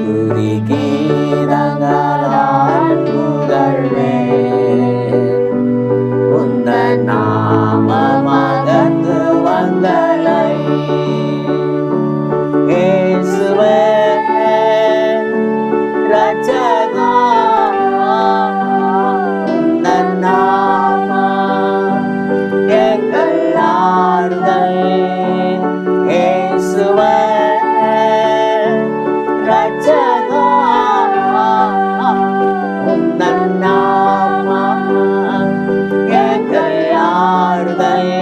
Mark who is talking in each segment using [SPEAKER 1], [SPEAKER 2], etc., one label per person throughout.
[SPEAKER 1] துதிக்கே தங்கள் ஆழ்வுதழ்வே உந்த நாம மகந்து வந்தலை. ஏசுவே ரச்சகா তাই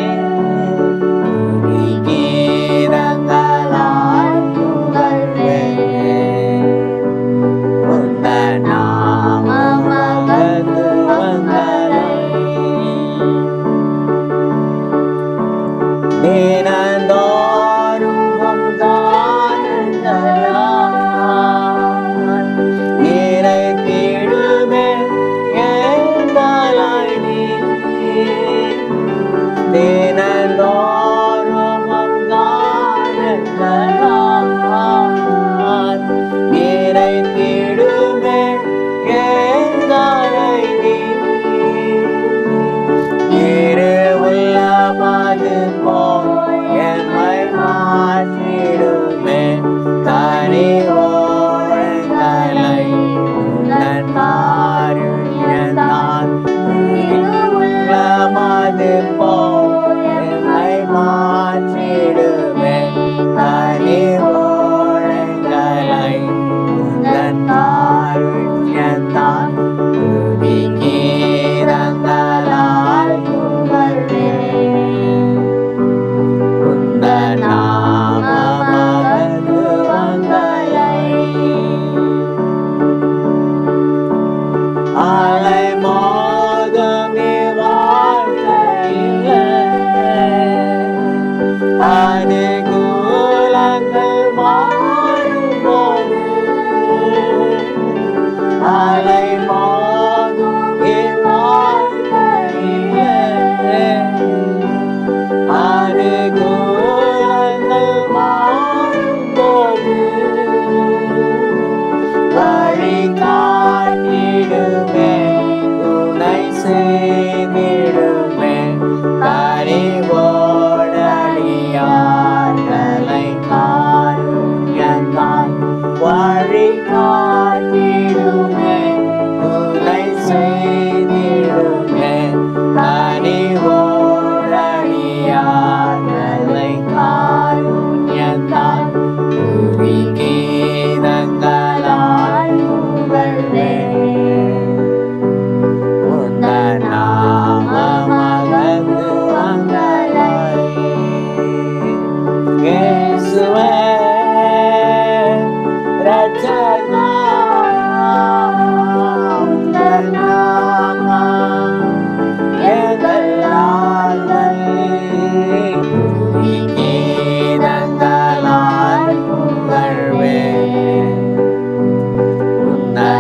[SPEAKER 1] Lord.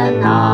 [SPEAKER 1] 嗯